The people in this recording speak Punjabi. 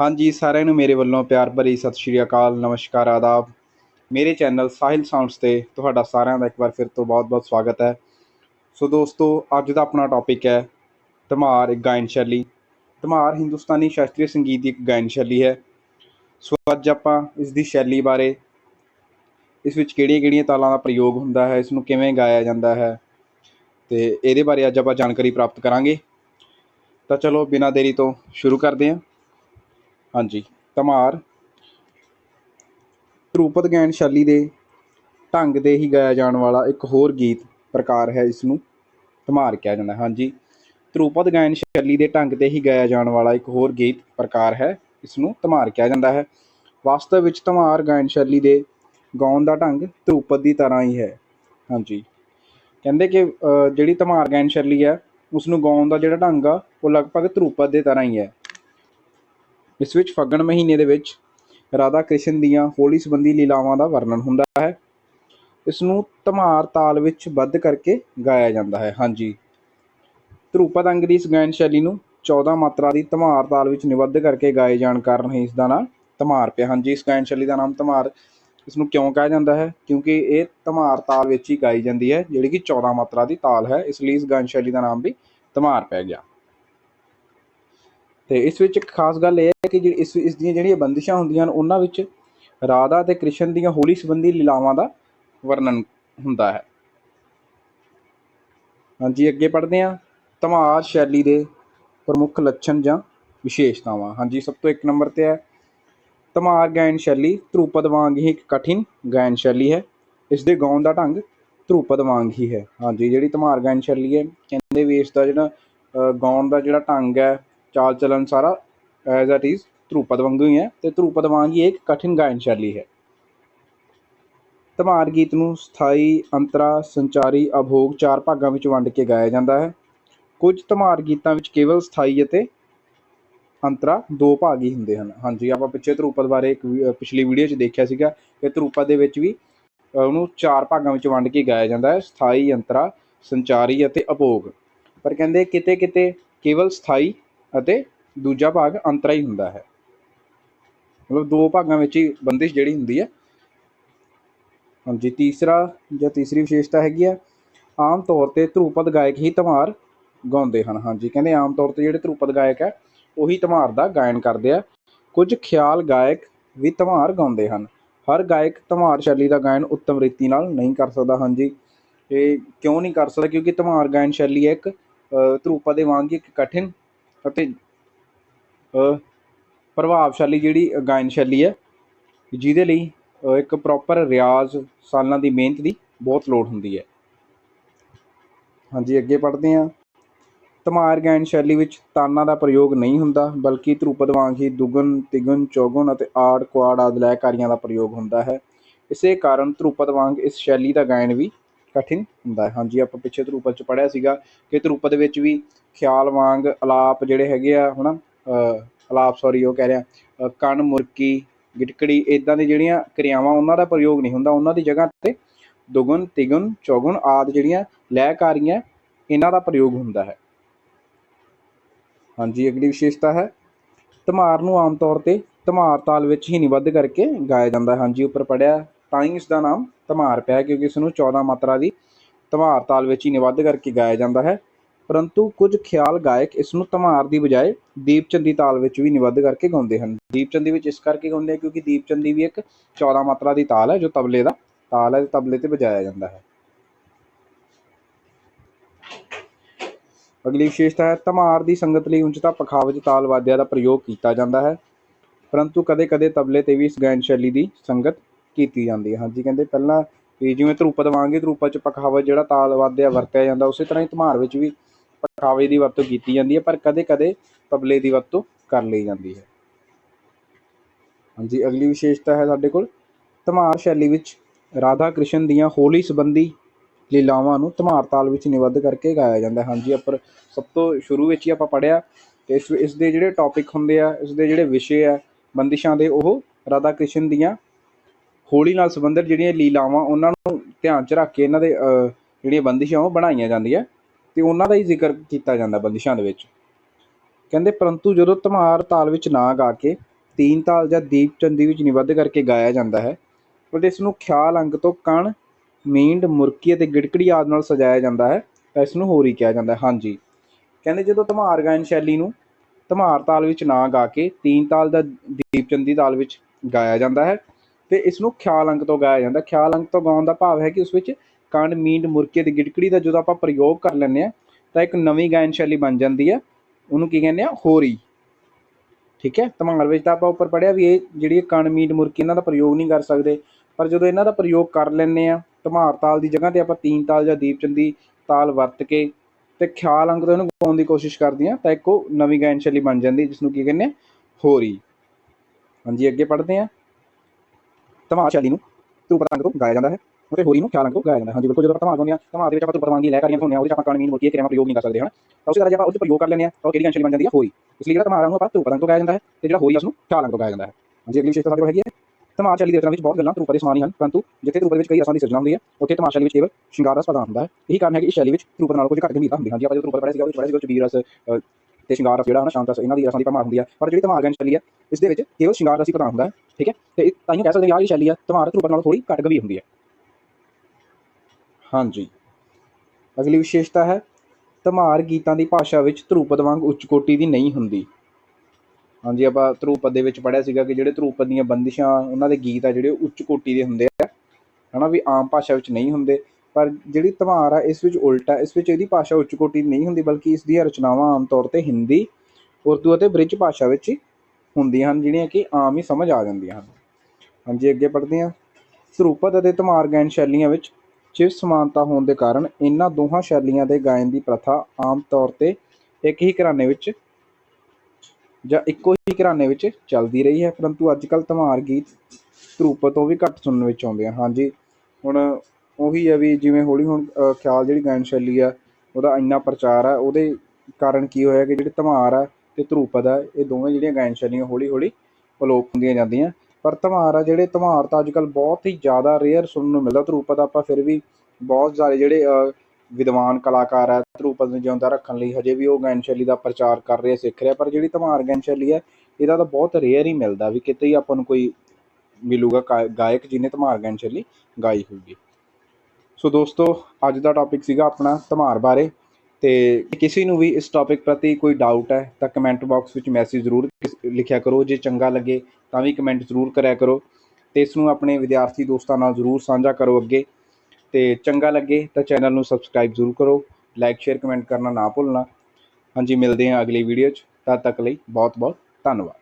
ਹਾਂਜੀ, ਸਾਰਿਆਂ ਨੂੰ ਮੇਰੇ ਵੱਲੋਂ ਪਿਆਰ ਭਰੀ ਸਤਿ ਸ਼੍ਰੀ ਅਕਾਲ, ਨਮਸਕਾਰ, ਆਦਾਬ। ਮੇਰੇ ਚੈਨਲ ਸਾਹਿਲ ਸਾਊਂਡਸ ਤੇ ਤੁਹਾਡਾ ਸਾਰਿਆਂ ਦਾ ਇੱਕ ਵਾਰ ਫਿਰ ਤੋਂ ਬਹੁਤ-ਬਹੁਤ ਸਵਾਗਤ ਹੈ। ਸੋ ਦੋਸਤੋ, ਅੱਜ ਦਾ ਆਪਣਾ ਟੌਪਿਕ ਹੈ ਧਮਾਰ, ਇੱਕ ਗਾਇਨ ਸ਼ੈਲੀ। ਧਮਾਰ ਹਿੰਦੁਸਤਾਨੀ ਸ਼ਾਸਤਰੀ ਸੰਗੀਤ ਦੀ ਇੱਕ ਗਾਇਨ ਸ਼ੈਲੀ ਹੈ। ਸੋ ਅੱਜ ਆਪਾਂ ਇਸ ਦੀ ਸ਼ੈਲੀ ਬਾਰੇ, ਇਸ ਵਿੱਚ ਕਿਹੜੀਆਂ-ਕਿਹੜੀਆਂ ਤਾਲਾਂ ਦਾ ਪ੍ਰਯੋਗ ਹੁੰਦਾ ਹੈ ਇਸ ਨੂੰ ਕਿਵੇਂ ਗਾਇਆ ਜਾਂਦਾ ਹੈ, ਤੇ ਇਹਦੇ ਬਾਰੇ ਅੱਜ ਆਪਾਂ ਜਾਣਕਾਰੀ ਪ੍ਰਾਪਤ ਕਰਾਂਗੇ। ਤਾਂ ਚਲੋ, ਬਿਨਾਂ ਦੇਰੀ ਤੋਂ ਸ਼ੁਰੂ ਕਰਦੇ ਹਾਂ। ਹਾਂਜੀ ਧਮਾਰ ਧਰੂਪਦ ਗਾਇਨ ਸ਼ੈਲੀ ਦੇ ਢੰਗ ਦੇ ਹੀ ਗਾਇਆ ਜਾਣ ਵਾਲਾ ਇੱਕ ਹੋਰ ਗੀਤ ਪ੍ਰਕਾਰ ਹੈ ਇਸ ਨੂੰ ਧਮਾਰ ਕਿਹਾ ਜਾਂਦਾ ਹਾਂਜੀ, ਧਰੂਪਦ ਗਾਇਨ ਸ਼ੈਲੀ ਦੇ ਢੰਗ ਤੇ ਹੀ ਗਾਇਆ ਜਾਣ ਵਾਲਾ ਇੱਕ ਹੋਰ ਗੀਤ ਪ੍ਰਕਾਰ ਹੈ ਇਸ ਨੂੰ ਧਮਾਰ ਕਿਹਾ ਜਾਂਦਾ ਹੈ। ਵਾਸਤਵ ਵਿੱਚ ਧਮਾਰ ਗਾਇਨ ਸ਼ੈਲੀ ਦੇ ਗਾਉਣ ਦਾ ਢੰਗ ਧਰੂਪਦ ਦੀ ਤਰ੍ਹਾਂ ਹੀ ਹੈ। ਹਾਂਜੀ, ਕਹਿੰਦੇ ਕਿ ਜਿਹੜੀ ਧਮਾਰ ਗਾਇਨ ਸ਼ੈਲੀ ਹੈ ਉਸ ਨੂੰ ਗਾਉਣ ਦਾ ਜਿਹੜਾ ਢੰਗ ਆ, ਉਹ ਲਗਭਗ ਧਰੂਪਦ ਦੇ ਤਰ੍ਹਾਂ ਹੀ ਹੈ। ਇਸ ਵਿੱਚ ਫੱਗਣ ਮਹੀਨੇ ਦੇ ਵਿੱਚ ਰਾਧਾ ਕ੍ਰਿਸ਼ਨ ਦੀਆਂ ਹੋਲੀ ਸੰਬੰਧੀ ਲੀਲਾਵਾਂ ਦਾ ਵਰਣਨ ਹੁੰਦਾ ਹੈ। ਇਸ ਨੂੰ ਧਮਾਰ ਤਾਲ ਵਿੱਚ ਬੱਧ ਕਰਕੇ ਗਾਇਆ ਜਾਂਦਾ ਹੈ। ਹਾਂਜੀ। ਧਰੂਪਦ ਅੰਗ ਦੀ ਇਸ ਗਾਇਨ ਸ਼ੈਲੀ ਨੂੰ 14 ਮਾਤਰਾ ਦੀ ਧਮਾਰ ਤਾਲ ਵਿੱਚ ਨਿਬੱਧ ਕਰਕੇ ਗਾਏ ਜਾਣ ਕਾਰਨ ਹੀ ਇਸ ਦਾ ਨਾਮ ਧਮਾਰ ਪਿਆ। ਹਾਂਜੀ, ਇਸ ਗਾਇਨ ਸ਼ੈਲੀ ਦਾ ਨਾਮ ਧਮਾਰ ਇਸ ਨੂੰ ਕਿਉਂ ਕਿਹਾ ਜਾਂਦਾ ਹੈ? ਕਿਉਂਕਿ ਇਹ ਧਮਾਰ ਤਾਲ ਵਿੱਚ ਹੀ ਗਾਈ ਜਾਂਦੀ ਹੈ, ਜਿਹੜੀ ਕਿ 14 ਮਾਤਰਾ ਦੀ ਤਾਲ ਹੈ। ਇਸ ਲਈ ਇਸ ਗਾਇਨ ਸ਼ੈਲੀ ਦਾ ਨਾਮ ਵੀ ਧਮਾਰ ਪੈ ਗਿਆ। ਤੇ ਇਸ ਵਿੱਚ ਇੱਕ ਖਾਸ ਗੱਲ ਇਹ ਕਿ ਜਿਹੜੀ ਇਸ ਇਸ ਦੀਆਂ ਜਿਹੜੀਆਂ ਬੰਦਿਸ਼ਾਂ ਹੁੰਦੀਆਂ ਹਨ, ਉਹਨਾਂ ਵਿੱਚ ਰਾਧਾ ਤੇ ਕ੍ਰਿਸ਼ਨ ਦੀਆਂ ਹੋਲੀ ਸੰਬੰਧੀ ਲੀਲਾਵਾਂ ਦਾ ਵਰਣਨ ਹੁੰਦਾ ਹੈ। ਹਾਂਜੀ, ਅੱਗੇ ਪੜ੍ਹਦੇ ਹਾਂ। ਧਮਾਰ ਸ਼ੈਲੀ ਦੇ ਪ੍ਰਮੁੱਖ ਲੱਛਣ ਜਾਂ ਵਿਸ਼ੇਸ਼ਤਾਵਾਂ। ਹਾਂਜੀ, ਸਭ ਤੋਂ ਇੱਕ ਨੰਬਰ ਤੇ ਹੈ। ਧਮਾਰ ਗਾਇਨ ਸ਼ੈਲੀ ਧਰੂਪਦ ਵਾਂਗ ਹੀ ਇੱਕ ਕਠਿਨ ਗਾਇਨ ਸ਼ੈਲੀ ਹੈ। ਇਸ ਦੇ ਗਾਉਣ ਦਾ ਢੰਗ ਧਰੂਪਦ ਵਾਂਗ ਹੀ ਹੈ। ਹਾਂਜੀ, ਜਿਹੜੀ ਧਮਾਰ ਗਾਇਨ ਸ਼ੈਲੀ ਹੈ, ਕਹਿੰਦੇ ਵੀ ਇਸ ਦਾ ਜਿਹੜਾ ਗਾਉਣ ਦਾ ਜਿਹੜਾ ਢੰਗ ਹੈ ਚਾਲ ਚਲਨ ਸਾਰਾ ਐਜ਼ ਇਟ ਇਜ਼ ਧਰੂਪਦ ਵਾਂਗੂ ਹੀ ਹੈ ਤੇ ਧਰੂਪਦ ਵਾਂਗ ਹੀ ਇੱਕ ਕਠਿਨ ਗਾਇਨ ਸ਼ੈਲੀ ਹੈ। ਧਮਾਰ ਗੀਤ ਨੂੰ ਸਥਾਈ, ਅੰਤਰਾ, ਸੰਚਾਰੀ, ਅਭੋਗ ਚਾਰ ਭਾਗਾਂ ਵਿੱਚ ਵੰਡ ਕੇ ਗਾਇਆ ਜਾਂਦਾ ਹੈ। ਕੁਝ ਧਮਾਰ ਗੀਤਾਂ ਵਿੱਚ ਕੇਵਲ ਸਥਾਈ ਅਤੇ ਅੰਤਰਾ ਦੋ ਭਾਗ ਹੀ ਹੁੰਦੇ ਹਨ। ਹਾਂਜੀ, ਆਪਾਂ ਪਿੱਛੇ ਧਰੂਪਦ ਬਾਰੇ ਇੱਕ ਪਿਛਲੀ ਵੀਡੀਓ 'ਚ ਦੇਖਿਆ ਸੀਗਾ ਕਿ ਧਰੂਪਦ ਦੇ ਵਿੱਚ ਵੀ ਉਹਨੂੰ ਚਾਰ ਭਾਗਾਂ ਵਿੱਚ ਵੰਡ ਕੇ ਗਾਇਆ ਜਾਂਦਾ ਹੈ, ਸਥਾਈ, ਅੰਤਰਾ, ਸੰਚਾਰੀ ਅਤੇ ਅਭੋਗ। ਪਰ ਕਹਿੰਦੇ ਕਿਤੇ ਕਿਤੇ ਕੇਵਲ ਸਥਾਈ ਅਤੇ ਦੂਜਾ ਭਾਗ ਅੰਤਰਾ ਹੀ ਹੁੰਦਾ ਹੈ। ਮਤਲਬ ਦੋ ਭਾਗਾਂ ਵਿੱਚ ਹੀ ਬੰਦਿਸ਼ ਜਿਹੜੀ ਹੁੰਦੀ ਹੈ। ਹਾਂਜੀ ਤੀਸਰਾ ਜਾਂ ਤੀਸਰੀ ਵਿਸ਼ੇਸ਼ਤਾ ਹੈਗੀ ਆ ਆਮ ਤੌਰ ਤੇ ਧਰੂਪਦ ਗਾਇਕ ਹੀ ਧਮਾਰ ਗਾਉਂਦੇ ਹਨ। ਹਾਂਜੀ ਕਹਿੰਦੇ ਆਮ ਤੌਰ ਤੇ ਜਿਹੜੇ ਧਰੂਪਦ ਗਾਇਕ ਹੈ ਉਹੀ ਧਮਾਰ ਦਾ ਗਾਇਨ ਕਰਦੇ ਆ। ਕੁਝ ਖਿਆਲ ਗਾਇਕ ਵੀ ਧਮਾਰ ਗਾਉਂਦੇ ਹਨ। ਹਰ ਗਾਇਕ ਧਮਾਰ ਸ਼ੈਲੀ ਦਾ ਗਾਇਨ ਉੱਤਮ ਰੀਤੀ ਨਾਲ ਨਹੀਂ ਕਰ ਸਕਦਾ। ਹਾਂਜੀ ਇਹ ਕਿਉਂ ਨਹੀਂ ਕਰ ਸਕਦਾ? ਕਿਉਂਕਿ ਧਮਾਰ ਗਾਇਨ ਸ਼ੈਲੀ ਇੱਕ ਅ, ਧਰੂਪਦ ਦੇ ਵਾਂਗ ਹੀ ਇੱਕ ਕਠਿਨ ਅਤੇ ਪ੍ਰਭਾਵਸ਼ਾਲੀ ਜਿਹੜੀ ਗਾਇਨ ਸ਼ੈਲੀ ਹੈ, ਜਿਹਦੇ ਲਈ ਇੱਕ ਪ੍ਰੋਪਰ ਰਿਆਜ਼ ਸਾਲਾਂ ਦੀ ਮਿਹਨਤ ਦੀ ਬਹੁਤ ਲੋੜ ਹੁੰਦੀ ਹੈ। ਹਾਂਜੀ, ਅੱਗੇ ਪੜ੍ਹਦੇ ਹਾਂ। ਧਮਾਰ ਗਾਇਨ ਸ਼ੈਲੀ ਵਿੱਚ ਤਾਨਾਂ ਦਾ ਪ੍ਰਯੋਗ ਨਹੀਂ ਹੁੰਦਾ, ਬਲਕਿ ਧਰੂਪਦ ਵਾਂਗ ਹੀ ਦੁਗਨ ਤਿਗਨ ਚੌਗੁਣ ਅਤੇ ਆੜ ਕੁਆੜ ਆਦਿ ਲੈਕਾਰੀਆਂ ਦਾ ਪ੍ਰਯੋਗ ਹੁੰਦਾ ਹੈ। ਇਸੇ ਕਾਰਨ ਧਰੂਪਦ ਵਾਂਗ ਇਸ ਸ਼ੈਲੀ ਦਾ ਗਾਇਨ ਵੀ ਕਠਿਨ ਹੁੰਦਾ ਹੈ। ਹਾਂਜੀ, ਆਪਾਂ ਪਿੱਛੇ ਧਰੂਪਦ ਚ ਪੜ੍ਹਿਆ ਸੀਗਾ ਕਿ ਧਰੂਪਦ ਵਿੱਚ ਵੀ ਖਿਆਲ ਵਾਂਗ ਅਲਾਪ ਜਿਹੜੇ ਹੈਗੇ ਆ, ਹਨਾ ਅ, ਅਲਾਪ ਸੌਰੀ ਉਹ ਕਹਿ ਰਿਹਾ ਕਣ ਮੁਰਕੀ ਗਿਟਕੜੀ ਇਦਾਂ ਦੀ ਜਿਹੜੀਆਂ ਕਿਰਿਆਵਾਂ ਉਹਨਾਂ ਦਾ ਪ੍ਰਯੋਗ ਨਹੀਂ ਹੁੰਦਾ। ਉਹਨਾਂ ਦੀ ਜਗ੍ਹਾ ਤੇ ਦੁਗਨ ਤਿਗੁਣ ਚੌਗੁਣ ਆਦਿ ਜਿਹੜੀਆਂ ਲੈਕਾਰੀਆਂ ਇਹਨਾਂ ਦਾ ਪ੍ਰਯੋਗ ਹੁੰਦਾ ਹੈ। ਹਾਂਜੀ ਅਗਲੀ ਵਿਸ਼ੇਸ਼ਤਾ ਹੈ ਧਮਾਰ ਨੂੰ ਆਮ ਤੌਰ ਤੇ ਧਮਾਰ ਤਾਲ ਵਿੱਚ ਹੀ ਨਿਬੱਧ ਕਰਕੇ ਗਾਇਆ ਜਾਂਦਾ ਹੈ। ਹਾਂਜੀ ਉੱਪਰ ਪੜਿਆ ਤਾਂ ਹੀ ਇਸ ਦਾ ਨਾਮ ਧਮਾਰ ਪਿਆ ਕਿਉਂਕਿ ਇਸ ਨੂੰ 14 ਮਾਤਰਾ ਦੀ ਧਮਾਰ ਤਾਲ ਵਿੱਚ ਹੀ ਨਿਬੱਧ ਕਰਕੇ ਗਾਇਆ ਜਾਂਦਾ ਹੈ। ਪਰੰਤੂ ਕੁਝ ਖਿਆਲ ਗਾਇਕ ਇਸ ਨੂੰ ਧਮਾਰ ਦੀ ਬਜਾਏ ਦੀਪਚੰਦੀ ਤਾਲ ਵਿੱਚ ਵੀ ਨਿਬੱਧ ਕਰਕੇ ਗਾਉਂਦੇ ਹਨ। ਦੀਪਚੰਦੀ ਵਿੱਚ ਇਸ ਕਰਕੇ ਗਾਉਂਦੇ ਆ ਕਿਉਂਕਿ ਦੀਪਚੰਦੀ ਵੀ ਇੱਕ 14 ਮਾਤਰਾ ਦੀ ਤਾਲ ਹੈ, ਜੋ ਤਬਲੇ ਦਾ ਤਾਲ ਹੈ, ਤਬਲੇ ਤੇ ਵਜਾਇਆ ਜਾਂਦਾ ਹੈ। ਅਗਲੀ ਵਿਸ਼ੇਸ਼ਤਾ ਹੈ, ਧਮਾਰ ਦੀ ਸੰਗਤ ਲਈ ਉੱਚਤਾ ਪਖਾਵਜ ਤਾਲ ਵਾਦਿਆ ਦਾ ਪ੍ਰਯੋਗ ਕੀਤਾ ਜਾਂਦਾ ਹੈ। ਪਰੰਤੂ ਕਦੇ-ਕਦੇ ਤਬਲੇ ਤੇ ਵੀ ਇਸ ਗਾਇਨ ਸ਼ੈਲੀ ਦੀ ਸੰਗਤ ਕੀਤੀ ਜਾਂਦੀ ਹੈ। ਹਾਂਜੀ, ਕਹਿੰਦੇ ਪਹਿਲਾਂ ਵੀ ਜਿਵੇਂ ਧਰੂਪਦ ਵਾਂਗ ਹੀ ਚ ਪਖਾਵਜ ਜਿਹੜਾ ਤਾਲ ਵਾਦਿਆ ਵਰਤਿਆ ਜਾਂਦਾ, ਉਸੇ ਤਰ੍ਹਾਂ ਹੀ ਧਮਾਰ ਵਿੱਚ ਵੀ ਪਖਾਵੇ ਦੀ ਵਰਤੋਂ ਕੀਤੀ ਜਾਂਦੀ ਹੈ, ਪਰ ਕਦੇ-ਕਦੇ ਤਬਲੇ ਦੀ ਵਰਤੋਂ ਕਰ ਲਈ ਜਾਂਦੀ ਹੈ। ਹਾਂਜੀ, ਅਗਲੀ ਵਿਸ਼ੇਸ਼ਤਾ ਹੈ ਸਾਡੇ ਕੋਲ ਧਮਾਰ ਸ਼ੈਲੀ ਵਿੱਚ ਰਾਧਾ ਕ੍ਰਿਸ਼ਨ ਦੀਆਂ ਹੋਲੀ ਸੰਬੰਧੀ ਲੀਲਾਵਾਂ ਨੂੰ ਧਮਾਰ ਤਾਲ ਵਿੱਚ ਨਿਬੱਧ ਕਰਕੇ ਗਾਇਆ ਜਾਂਦਾ ਹੈ। ਹਾਂਜੀ, ਆਪਾਂ ਸਭ ਤੋਂ ਸ਼ੁਰੂ ਵਿੱਚ ਹੀ ਆਪਾਂ ਪੜਿਆ ਤੇ ਇਸ ਇਸ ਦੇ ਜਿਹੜੇ ਟੌਪਿਕ ਹੁੰਦੇ ਆ, ਇਸ ਦੇ ਜਿਹੜੇ ਵਿਸ਼ੇ ਆ, ਬੰਦਿਸ਼ਾਂ ਦੇ, ਉਹ ਰਾਧਾ ਕ੍ਰਿਸ਼ਨ ਦੀਆਂ ਹੋਲੀ ਨਾਲ ਸੰਬੰਧਿਤ ਜਿਹੜੀਆਂ ਲੀਲਾਵਾਂ, ਉਹਨਾਂ ਨੂੰ ਧਿਆਨ 'ਚ ਰੱਖ ਕੇ ਇਹਨਾਂ ਦੇ ਜਿਹੜੀਆਂ ਬੰਦਿਸ਼ਾਂ, ਉਹ ਬਣਾਈਆਂ ਜਾਂਦੀਆਂ। ਤੇ ਉਹਨਾਂ ਦਾ ਹੀ ਜ਼ਿਕਰ ਕੀਤਾ ਜਾਂਦਾ ਬੰਦਿਸ਼ਾਂ ਦੇ ਵਿੱਚ। ਕਹਿੰਦੇ, ਪਰੰਤੂ ਜਦੋਂ ਧਮਾਰ ਤਾਲ ਵਿੱਚ ਨਾ ਗਾ ਕੇ ਤੀਨ ਤਾਲ ਜਾਂ ਦੀਪ ਚੰਦੀ ਵਿੱਚ ਨਿਬੱਧ ਕਰਕੇ ਗਾਇਆ ਜਾਂਦਾ ਹੈ ਅਤੇ ਇਸ ਨੂੰ ਖਿਆਲ ਅੰਗ ਤੋਂ ਕਣ, ਮੀਂਡ, ਮੁਰਕੀ ਅਤੇ ਗਿੜਕੜੀ ਆਦਿ ਨਾਲ ਸਜਾਇਆ ਜਾਂਦਾ ਹੈ, ਤਾਂ ਇਸ ਨੂੰ ਹੋਰੀ ਕਿਹਾ ਜਾਂਦਾ ਹੈ। ਹਾਂਜੀ। ਕਹਿੰਦੇ, ਜਦੋਂ ਧਮਾਰ ਗਾਇਨ ਸ਼ੈਲੀ ਨੂੰ ਧਮਾਰ ਤਾਲ ਵਿੱਚ ਨਾ ਗਾ ਕੇ ਤੀਨ ਤਾਲ ਦਾ ਦੀਪ ਦੀਪਚੰਦੀ ਤਾਲ ਵਿੱਚ ਗਾਇਆ ਜਾਂਦਾ ਹੈ, ਤੇ ਇਸ ਨੂੰ ਖਿਆਲ ਅੰਗ ਤੋਂ ਗਾਇਆ ਜਾਂਦਾ ਖਿਆਲ ਅੰਕ ਤੋਂ ਗਾਉਣ ਦਾ ਭਾਵ ਹੈ ਕਿ ਉਸ ਵਿੱਚ ਕਣ ਮੀਂਡ ਮੁਰਕੇ ਤੇ ਗਿਟਕੜੀ ਦਾ ਜਦੋਂ ਆਪਾਂ ਪ੍ਰਯੋਗ ਕਰ ਲੈਂਦੇ ਆ ਤਾਂ ਇੱਕ ਨਵੀਂ ਗਾਇਨ ਸ਼ੈਲੀ ਬਣ ਜਾਂਦੀ ਹੈ। ਉਹਨੂੰ ਕੀ ਕਹਿੰਦੇ ਆ ਹੋਰੀ। ਠੀਕ ਹੈ? ਧਮਾਲ ਵਿੱਚ ਤਾਂ ਆਪਾਂ ਉੱਪਰ ਪੜਿਆ ਵੀ ਇਹ ਜਿਹੜੀ ਕਣ ਮੀਂਡ ਮੁਰਕੀ, ਇਹਨਾਂ ਦਾ ਪ੍ਰਯੋਗ ਨਹੀਂ ਕਰ ਸਕਦੇ। ਪਰ ਜਦੋਂ ਇਹਨਾਂ ਦਾ ਪ੍ਰਯੋਗ ਕਰ ਲੈਂਦੇ ਆ ਧਮਾਰ ਤਾਲ ਦੀ ਜਗ੍ਹਾ ਤੇ ਆਪਾਂ ਤੀਨ ਤਾਲ ਜਾਂ ਦੀਪਚੰਦੀ ਤਾਲ ਵਰਤ ਕੇ ਤੇ ਖਿਆਲ ਅੰਕ ਤੋਂ ਇਹਨੂੰ ਗਾਉਣ ਦੀ ਕੋਸ਼ਿਸ਼ ਕਰਦੇ ਆ ਤਾਂ ਇੱਕ ਉਹ ਨਵੀਂ ਗਾਇਨ ਸ਼ੈਲੀ ਬਣ ਜਾਂਦੀ ਜਿਸ ਨੂੰ ਕੀ ਕਹਿੰਦੇ ਆ ਹੋਰੀ। ਹਾਂਜੀ, ਅੱਗੇ ਪੜ੍ਹਦੇ ਆ ਧਮਾਰ ਸ਼ੈਲੀ ਨੂੰ ਧਰੂਪਦ ਅੰਗ ਤੋਂ ਗਾਇਆ ਜਾਂਦਾ ਹੈ। ਅਤੇ ਹੋਰੀ ਨੂੰ ਖਿਆਲ ਅੰਗ ਤੋਂ ਗਾਇਆ ਜਾਂਦਾ। ਹਾਂਜੀ, ਬਿਲਕੁਲ, ਜਦੋਂ ਆਪਾਂ ਧਮਾਰ ਗਾਉਂਦੇ ਆ ਧਮਾਰ ਦੇ ਵਿੱਚ ਆਪਾਂ ਧਰੂਪਦ ਵਾਂਗ ਦੀ ਲਹਿ ਕਰੀਆਂ ਹੁੰਦੀਆਂ ਉਹਦੇ 'ਚ ਆਪਾਂ ਕਾਨੂੰਨੀ ਮੁਰਕੀ ਕਿਰਿਆ ਪ੍ਰਯੋਗ ਨਹੀਂ ਕਰ ਸਕਦੇ, ਹਨ? ਤਾਂ ਉਸੇ ਤਰ੍ਹਾਂ ਜੇ ਆਪਾਂ ਉਹ 'ਚ ਪ੍ਰਯੋਗ ਕਰ ਲੈਂਦੇ ਆ ਤਾਂ ਉਹ ਕਿਹੜੀ ਗਾਇਨ ਬਣ ਜਾਂਦੀ ਹੈ ਹੋਰੀ ਇਸ ਲਈ ਜਿਹੜਾ ਧਮਾਰ ਨੂੰ ਆਪਾਂ ਧਰੂਪਦ ਅੰਗ ਤੋਂ ਗਾਇਆ ਜਾਂਦਾ ਹੈ ਤੇ ਜਿਹੜਾ ਹੋਰੀ ਆ ਉਸ ਨੂੰ ਖਿਆਲ ਅੰਗ ਤੋਂ ਗਾਇਆ ਜਾਂਦਾ ਹੈ। ਹਾਂਜੀ, ਅਗਲੀ ਵਿਸ਼ੇਸ਼ਤਾ ਸਾਡੇ ਕੋਲ ਹੈਗੀ ਹੈ। ਧਮਾਰ ਸ਼ੈਲੀ ਦੇ ਰਚਨਾ ਵਿੱਚ ਬਹੁਤ ਗੱਲਾਂ, ਧਰੂਪਦ ਦੇ ਸਮਾਨ ਹੀ ਹਨ, ਪਰੰਤੂ ਜਿੱਥੇ ਧਰੂਪਦ ਵਿੱਚ ਕਈ ਅਸਾਂ ਦੀ ਸਿਰਜਣਾ ਹੁੰਦੀ ਹੈ, ਉੱਥੇ ਧਮਾਰ ਸ਼ੈਲੀ ਵਿੱਚ ਕੇਵਲ ਸ਼ਿੰਗਾਰ ਰਸ ਪ੍ਰਦਾਨ ਹੁੰਦਾ ਹੈ। ਇਹੀ ਕਾਰਨ ਹੈ ਕਿ ਇਸ ਸ਼ੈਲੀ ਵਿੱਚ ਧਰੂਪਦ ਨਾਲ ਕੁਝ ਘੱਟ ਗੰਭੀਰਤਾ ਹੁੰਦੀ ਹੈ। ਹਾਂਜੀ, ਆਪਾਂ ਜਦੋਂ ਧਰੂਪਦ ਪੜ੍ਹਿਆ ਸੀਗਾ ਉਹ 'ਚ ਸੀਗਾ ਉਹ ਰਸ ਤੇ ਸ਼ਿੰਗਾਰ ਰਸ ਜਿਹੜਾ ਹੈ ਸ਼ਾਂਤ ਰਸ, ਇਹਨਾਂ ਦੀ ਰਸਾਂ ਦੀ ਭਰਮਾਰ ਹੁੰਦੀ ਹੈ। ਪਰ ਜਿਹੜੀ ਧਮਾਰ ਗਾਇਨ ਸ਼ੈਲੀ ਹੈ, ਇਸ ਦੇ ਵਿੱਚ ਕੇਵਲ ਸ਼ਿੰਗਾਰ ਰਸ ਹੀ ਪ੍ਰਦਾਨ ਹੁੰਦਾ ਹੈ, ਠੀਕ ਹੈ? ਤੇ ਤਾਂ ਹੀ ਕਹਿ ਸਕਦੇ ਹਾਂ ਕਿ ਆਹ ਸ਼ੈਲੀ ਹੈ ਧਮਾਰ ਧਰੂਪਦ ਨਾਲ ਥੋੜੀ ਘੱਟ ਗੰਭੀਰ ਹੁੰਦੀ ਹੈ। ਹਾਂਜੀ। ਅਗਲੀ ਵਿਸ਼ੇਸ਼ਤਾ ਹੈ, ਧਮਾਰ ਗੀਤਾਂ ਦੀ ਭਾਸ਼ਾ ਵਿੱਚ ਧਰੂਪਦ ਵਾਂਗ ਉੱਚ ਕੋਟੀ ਦੀ ਨਹੀਂ ਹੁੰਦੀ। ਹਾਂਜੀ, ਆਪਾਂ ਧਰੂਪਦ ਦੇ ਵਿੱਚ ਪੜ੍ਹਿਆ ਸੀਗਾ ਕਿ ਜਿਹੜੇ ਧਰੂਪਦ ਦੀਆਂ ਬੰਦਿਸ਼ਾਂ, ਉਹਨਾਂ ਦੇ ਗੀਤ ਆ ਜਿਹੜੇ ਉੱਚ ਕੋਟੀ ਦੇ ਹੁੰਦੇ ਆ, ਹਨਾ ਵੀ ਆਮ ਭਾਸ਼ਾ ਵਿੱਚ ਨਹੀਂ ਹੁੰਦੇ। ਪਰ ਜਿਹੜੀ ਧਮਾਰ ਆ, ਇਸ ਵਿੱਚ ਉਲਟਾ, ਇਸ ਵਿੱਚ ਇਹਦੀ ਭਾਸ਼ਾ ਉੱਚ ਕੋਟੀ ਦੀ ਨਹੀਂ ਹੁੰਦੀ, ਬਲਕਿ ਇਸ ਦੀਆਂ ਰਚਨਾਵਾਂ ਆਮ ਤੌਰ ਤੇ ਹਿੰਦੀ, ਉਰਦੂ ਅਤੇ ਬ੍ਰਿਜ ਭਾਸ਼ਾ ਵਿੱਚ ਹੀ ਹੁੰਦੀਆਂ ਹਨ, ਜਿਹੜੀਆਂ ਕਿ ਆਮ ਹੀ ਸਮਝ ਆ ਜਾਂਦੀਆਂ ਹਨ। ਹਾਂਜੀ, ਅੱਗੇ ਪੜ੍ਹਦੇ ਹਾਂ। ਧਰੂਪਦ ਅਤੇ ਧਮਾਰ ਗਾਇਨ ਸ਼ੈਲੀਆਂ ਵਿੱਚ ਚਿਰ ਸਮਾਨਤਾ ਹੋਣ ਦੇ ਕਾਰਨ ਇਹਨਾਂ ਦੋਹਾਂ ਸ਼ੈਲੀਆਂ ਦੇ ਗਾਇਨ ਦੀ ਪ੍ਰਥਾ ਆਮ ਤੌਰ ਤੇ ਇੱਕ ਹੀ ਘਰਾਣੇ ਵਿੱਚ ਜਾਂ ਇੱਕੋ ਹੀ ਘਰਾਣੇ ਵਿੱਚ ਚੱਲਦੀ ਰਹੀ ਹੈ, ਪਰੰਤੂ ਅੱਜ ਕੱਲ੍ਹ ਧਮਾਰ ਗੀਤ ਧਰੂਪਦ ਤੋਂ ਵੀ ਘੱਟ ਸੁਣਨ ਵਿੱਚ ਆਉਂਦੇ ਆ। ਹਾਂਜੀ, ਹੁਣ ਉਹੀ ਹੈ ਵੀ ਜਿਵੇਂ ਹੌਲੀ ਹੁਣ ਖਿਆਲ ਜਿਹੜੀ ਗਾਇਨ ਸ਼ੈਲੀ ਆ, ਉਹਦਾ ਇੰਨਾ ਪ੍ਰਚਾਰ ਆ, ਉਹਦੇ ਕਾਰਨ ਕੀ ਹੋਇਆ ਕਿ ਜਿਹੜੇ ਧਮਾਰ ਆ ਤੇ ਧਰੂਪਦ ਆ ਇਹ ਦੋਵੇਂ ਜਿਹੜੀਆਂ ਗਾਇਨ ਸ਼ੈਲੀਆਂ ਹੌਲੀ ਹੌਲੀ ਅਲੋਪ ਹੁੰਦੀਆਂ ਜਾਂਦੀਆਂ। ਪਰ ਧਮਾਰ ਆ ਜਿਹੜੇ ਧਮਾਰ ਤਾਂ ਅੱਜ ਕੱਲ੍ਹ ਬਹੁਤ ਹੀ ਜ਼ਿਆਦਾ ਰੇਅਰ ਸੁਣਨ ਨੂੰ ਮਿਲਦਾ। ਧਰੂਪਦ ਆਪਾਂ ਫਿਰ ਵੀ ਬਹੁਤ ਸਾਰੇ ਜਿਹੜੇ ਵਿਦਵਾਨ ਕਲਾਕਾਰ ਆ, ਧਰੂਪਦ ਨੂੰ ਜਿਉਂਦਾ ਰੱਖਣ ਲਈ ਹਜੇ ਵੀ ਉਹ ਗਾਇਨ ਸ਼ੈਲੀ ਦਾ ਪ੍ਰਚਾਰ ਕਰ ਰਹੇ, ਸਿੱਖ ਰਿਹਾ, ਪਰ ਜਿਹੜੀ ਧਮਾਰ ਗਾਇਨ ਸ਼ੈਲੀ ਹੈ ਇਹਦਾ ਤਾਂ ਬਹੁਤ ਰੇਅਰ ਹੀ ਮਿਲਦਾ ਵੀ ਕਿਤੇ ਹੀ ਆਪਾਂ ਨੂੰ ਕੋਈ ਮਿਲੂਗਾ ਕਾ- ਗਾਇਕ ਜਿਹਨੇ ਧਮਾਰ ਗਾਇਨ ਸ਼ੈਲੀ ਗਾਈ ਹੋਊਗੀ। ਸੋ ਦੋਸਤੋ, ਅੱਜ ਦਾ ਟੌਪਿਕ ਸੀਗਾ ਆਪਣਾ ਧਮਾਰ ਬਾਰੇ। ਤੇ ਕਿਸੇ ਨੂੰ ਵੀ ਇਸ ਟੌਪਿਕ ਪ੍ਰਤੀ ਕੋਈ ਡਾਊਟ ਹੈ, ਤਾਂ ਕਮੈਂਟ ਬਾਕਸ ਵਿੱਚ ਮੈਸੇਜ ਜ਼ਰੂਰ ਲਿਖਿਆ ਕਰੋ। ਜੇ ਚੰਗਾ ਲੱਗੇ, ਤਾਂ ਵੀ ਕਮੈਂਟ ਜ਼ਰੂਰ ਕਰਿਆ ਕਰੋ ਤੇ ਇਸ ਨੂੰ ਆਪਣੇ ਵਿਦਿਆਰਥੀ ਦੋਸਤਾਂ ਨਾਲ ਜ਼ਰੂਰ ਸਾਂਝਾ ਕਰੋ ਅੱਗੇ। ਤੇ ਚੰਗਾ ਲੱਗੇ, ਤਾਂ ਚੈਨਲ ਨੂੰ ਸਬਸਕ੍ਰਾਈਬ ਜ਼ਰੂਰ ਕਰੋ। ਲਾਈਕ ਸ਼ੇਅਰ ਕਮੈਂਟ ਕਰਨਾ ਨਾ ਭੁੱਲਣਾ। ਹਾਂਜੀ, ਮਿਲਦੇ ਹਾਂ ਅਗਲੀ ਵੀਡੀਓ 'ਚ। ਤਦ ਤੱਕ ਲਈ ਬਹੁਤ ਬਹੁਤ ਧੰਨਵਾਦ।